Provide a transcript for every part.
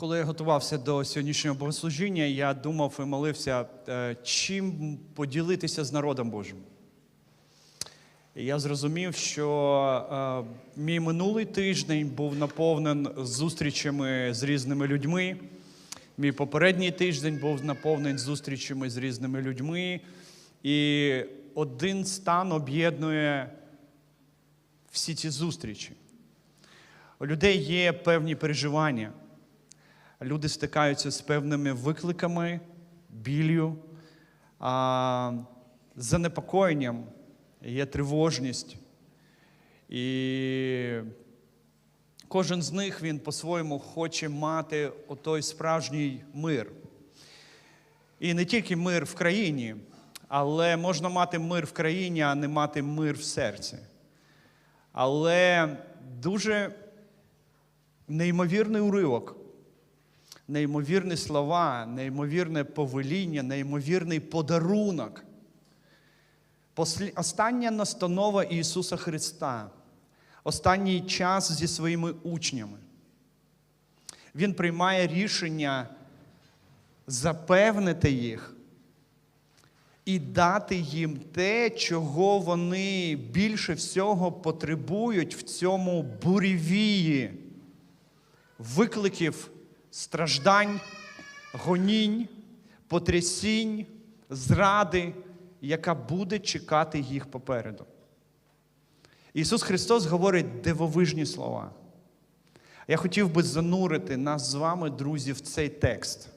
Коли я готувався до сьогоднішнього богослужіння, я думав і молився, е, чим поділитися з народом Божим. І я зрозумів, що е, мій минулий тиждень був наповнений зустрічами з різними людьми. Мій попередній тиждень був наповнений зустрічами з різними людьми. І один стан об'єднує всі ці зустрічі. У людей є певні переживання. Люди стикаються з певними викликами, біллю, а, занепокоєнням, є тривожність. І кожен з них він по-своєму хоче мати отой справжній мир. І не тільки мир в країні, але можна мати мир в країні, а не мати мир в серці. Але дуже неймовірний уривок, неймовірні слова, неймовірне повеління, неймовірний подарунок. Остання настанова Ісуса Христа, останній час зі своїми учнями. Він приймає рішення запевнити їх і дати їм те, чого вони більше всього потребують в цьому буревії викликів страждань, гонінь, потрясінь, зради, яка буде чекати їх попереду. Ісус Христос говорить дивовижні слова. Я хотів би занурити нас з вами, друзі, в цей текст.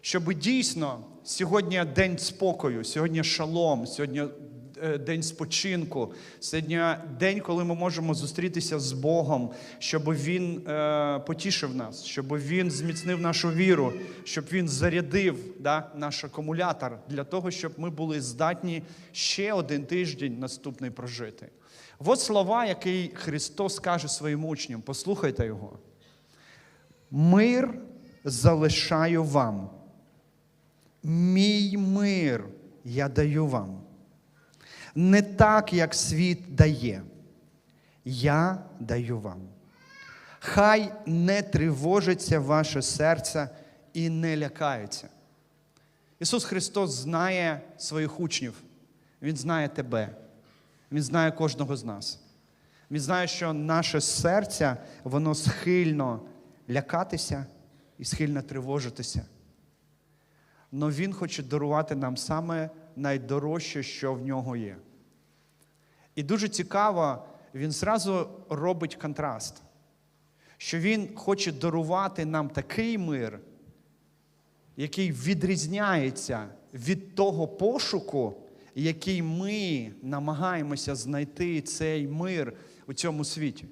Щоб дійсно сьогодні день спокою, сьогодні шалом, сьогодні день спочинку, сьогодні день, коли ми можемо зустрітися з Богом, щоб Він е, потішив нас, щоб Він зміцнив нашу віру, щоб Він зарядив да, наш акумулятор для того, щоб ми були здатні ще один тиждень наступний прожити. От слова, які Христос каже своїм учням. Послухайте його. Мир залишаю вам. Мій мир я даю вам. Не так, як світ дає. Я даю вам. Хай не тривожиться ваше серце і не лякається. Ісус Христос знає своїх учнів, Він знає тебе, Він знає кожного з нас. Він знає, що наше серце, воно схильно лякатися і схильно тривожитися. Но Він хоче дарувати нам саме найдорожче, що в нього є. І дуже цікаво, він зразу робить контраст, що він хоче дарувати нам такий мир, який відрізняється від того пошуку, який ми намагаємося знайти цей мир у цьому світі.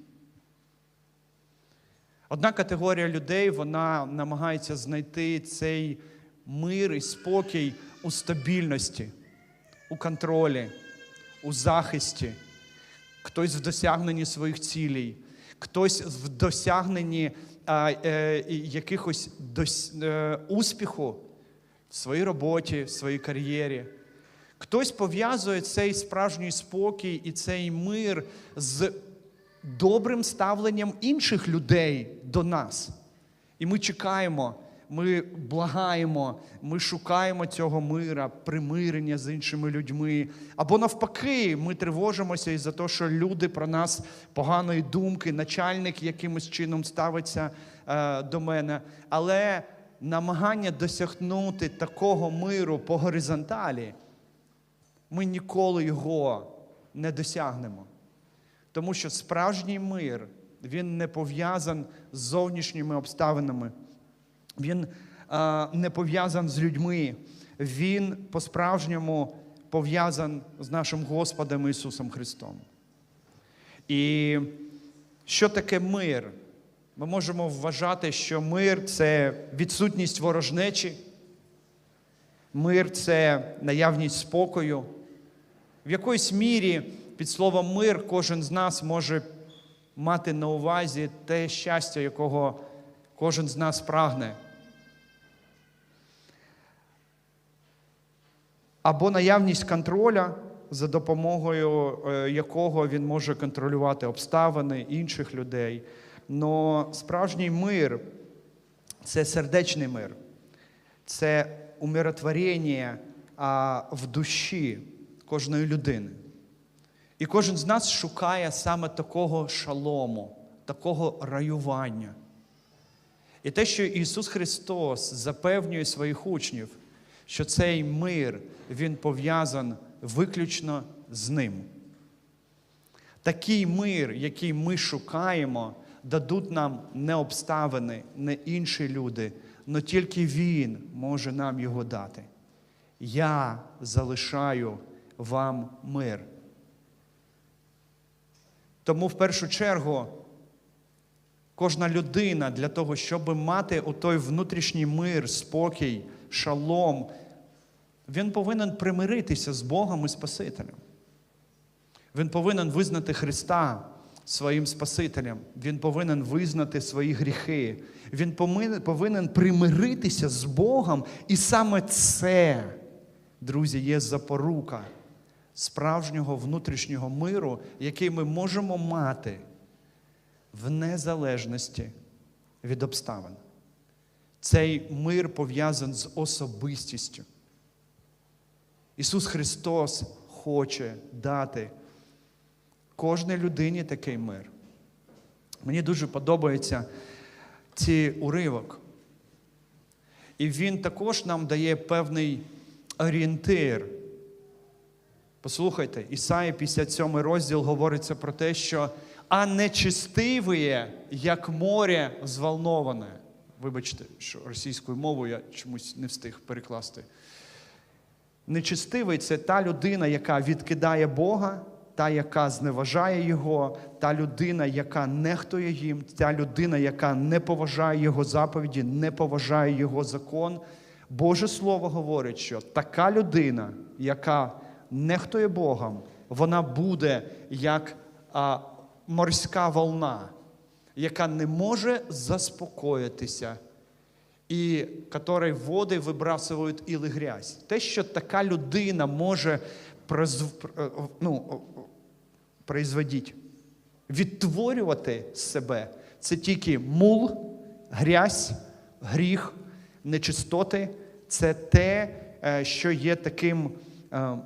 Одна категорія людей вона намагається знайти цей мир і спокій у стабільності, у контролі, у захисті, хтось в досягненні своїх цілей, хтось в досягненні а, е, якихось дос, е, успіху в своїй роботі, в своїй кар'єрі. Хтось пов'язує цей справжній спокій і цей мир з добрим ставленням інших людей до нас. І ми чекаємо, ми благаємо, ми шукаємо цього мира, примирення з іншими людьми. Або навпаки, ми тривожимося із-за того, що люди про нас поганої думки, начальник якимось чином ставиться е, до мене. Але намагання досягнути такого миру по горизонталі, ми ніколи його не досягнемо. Тому що справжній мир він не пов'язан з зовнішніми обставинами, він а, не пов'язан з людьми, він по-справжньому пов'язан з нашим Господом Ісусом Христом. І що таке мир? Ми можемо вважати, що мир це відсутність ворожнечі, мир це наявність спокою. В якоїсь мірі під словом мир кожен з нас може мати на увазі те щастя, якого кожен з нас прагне. Або наявність контроля, за допомогою е, якого він може контролювати обставини інших людей. Но справжній мир це сердечний мир, це умиротворення в душі кожної людини. І кожен з нас шукає саме такого шалому, такого раювання. І те, що Ісус Христос запевнює своїх учнів, що цей мир Він пов'язан виключно з Ним. Такий мир, який ми шукаємо, дадуть нам не обставини, не інші люди, але тільки Він може нам його дати. Я залишаю вам мир. Тому в першу чергу кожна людина для того, щоб мати отой внутрішній мир, спокій, шалом, він повинен примиритися з Богом і Спасителем. Він повинен визнати Христа своїм Спасителем. Він повинен визнати свої гріхи. Він повинен примиритися з Богом. І саме це, друзі, є запорука справжнього внутрішнього миру, який ми можемо мати в незалежності від обставин. Цей мир пов'язаний з особистістю. Ісус Христос хоче дати кожній людині такий мир. Мені дуже подобається цей уривок. І він також нам дає певний орієнтир. Послухайте, Ісаї 57 розділ говориться про те, що а нечистивіє, як море зволноване. Вибачте, що російською мовою я чомусь не встиг перекласти. Нечистивий це та людина, яка відкидає Бога, та, яка зневажає Його, та людина, яка нехтує їм, та людина, яка не поважає Його заповіді, не поважає Його закон. Боже Слово говорить, що така людина, яка нехтує Богом, вона буде як а, морська волна, яка не може заспокоїтися і которой води вибрасують іли грязь. Те, що така людина може е, ну, производити, відтворювати себе, це тільки мул, грязь, гріх, нечистоти. Це те, е, що є таким е,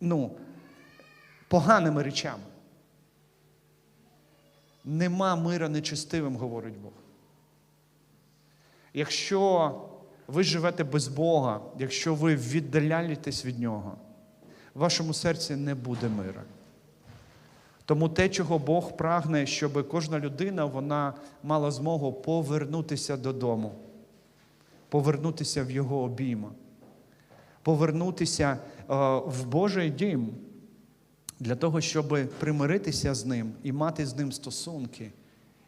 ну, поганими речами. Нема мира нечистивим, говорить Бог. Якщо ви живете без Бога, якщо ви віддаляєтесь від Нього, в вашому серці не буде мира. Тому те, чого Бог прагне, щоб кожна людина вона мала змогу повернутися додому, повернутися в Його обійма, повернутися е, в Божий дім для того, щоб примиритися з ним і мати з ним стосунки.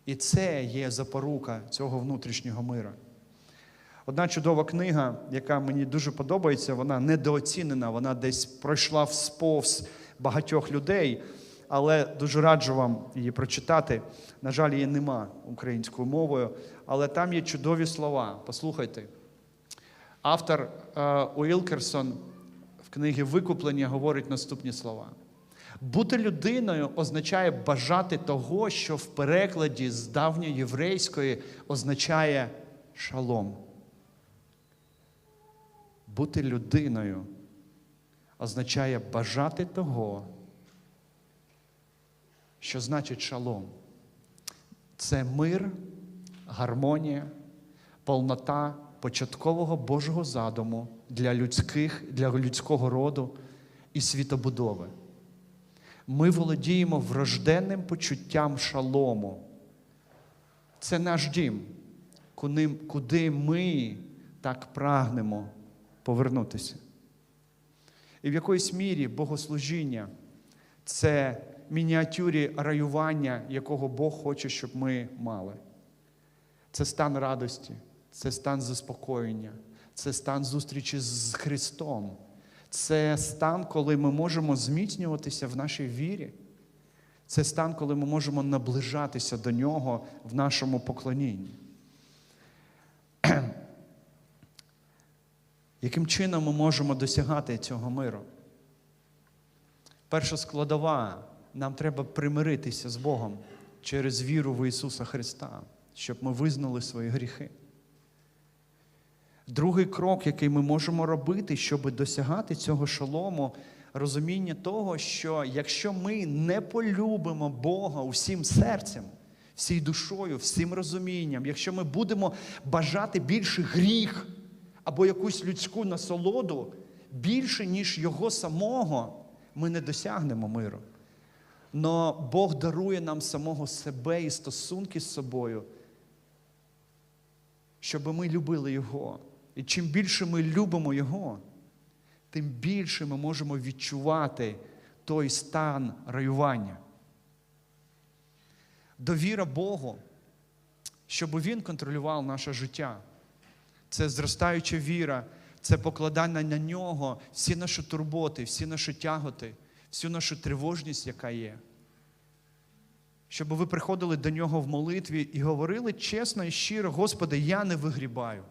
І це є запорука цього внутрішнього мира. Одна чудова книга, яка мені дуже подобається, вона недооцінена, вона десь пройшла всповз багатьох людей, але дуже раджу вам її прочитати. На жаль, її нема українською мовою, але там є чудові слова. Послухайте. Автор е, Уілкерсон в книгі Викуплення говорить наступні слова. Бути людиною означає бажати того, що в перекладі з давньоєврейської означає шалом. Бути людиною означає бажати того, що значить шалом. Це мир, гармонія, повнота початкового Божого задуму для людських, для людського роду і світобудови. Ми володіємо врожденним почуттям шалому. Це наш дім, куди- ми так прагнемо повернутися. І в якоїсь мірі богослужіння це мініатюрі раювання, якого Бог хоче, щоб ми мали. Це стан радості, це стан заспокоєння, це стан зустрічі з Христом. Це стан, коли ми можемо зміцнюватися в нашій вірі. Це стан, коли ми можемо наближатися до Нього в нашому поклонінні. Яким чином ми можемо досягати цього миру? Перша складова, нам треба примиритися з Богом через віру в Ісуса Христа. щоб ми визнали свої гріхи. Другий крок, який ми можемо робити, щоб досягати цього шолому, розуміння того, що якщо ми не полюбимо Бога усім серцем, всій душою, всім розумінням, якщо ми будемо бажати більше гріх або якусь людську насолоду більше, ніж Його самого, ми не досягнемо миру. Но Бог дарує нам самого себе і стосунки з собою, щоб ми любили Його. І чим більше ми любимо Його, тим більше ми можемо відчувати той стан раювання. Довіра Богу, щоб Він контролював наше життя. Це зростаюча віра, це покладання на нього всі наші турботи, всі наші тяготи, всю нашу тривожність, яка є. Щоб ви приходили до нього в молитві і говорили чесно і щиро, Господи, я не вигрібаю.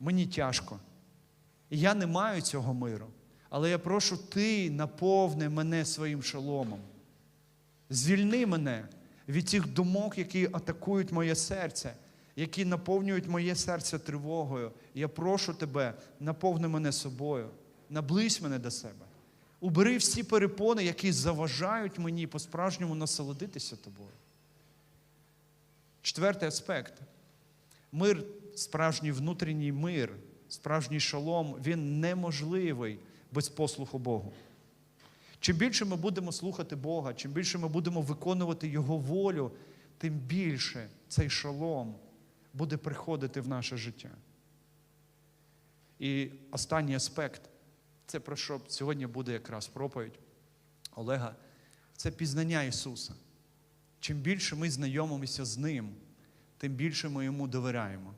Мені тяжко. Я не маю цього миру. Але я прошу, Ти наповни мене своїм шоломом. Звільни мене від цих думок, які атакують моє серце, які наповнюють моє серце тривогою. Я прошу тебе, наповни мене собою, наблизь мене до себе. Убери всі перепони, які заважають мені по-справжньому насолодитися тобою. Четвертий аспект. Мир, справжній внутрішній мир, справжній шалом, він неможливий без послуху Богу. Чим більше ми будемо слухати Бога, чим більше ми будемо виконувати Його волю, тим більше цей шалом буде приходити в наше життя. І останній аспект це про що сьогодні буде якраз проповідь Олега, це пізнання Ісуса. Чим більше ми знайомимося з Ним, тим більше ми йому довіряємо.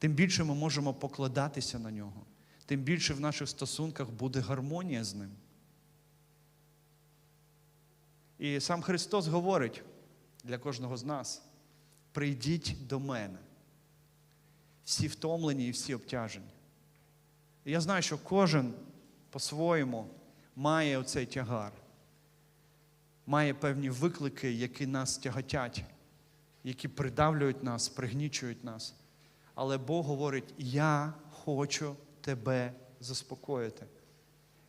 Тим більше ми можемо покладатися на нього, тим більше в наших стосунках буде гармонія з ним. І сам Христос говорить для кожного з нас: прийдіть до мене. Всі втомлені і всі обтяжені. Я знаю, що кожен по-своєму має оцей тягар, має певні виклики, які нас тяготять, які придавлюють нас, пригнічують нас. Але Бог говорить: Я хочу тебе заспокоїти.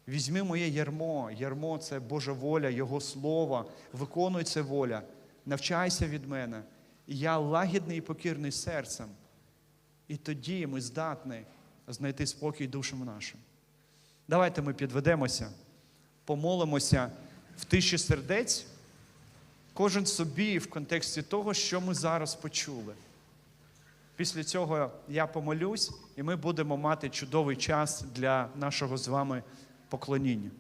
Візьми моє ярмо. Ярмо це Божа воля, Його слово. Виконуй це воля. Навчайся від мене. Я лагідний і покірний серцем. І тоді ми здатні знайти спокій душам нашим. Давайте ми підведемося, помолимося в тиші сердець, кожен собі в контексті того, що ми зараз почули. Після цього я помолюсь, і ми будемо мати чудовий час для нашого з вами поклоніння.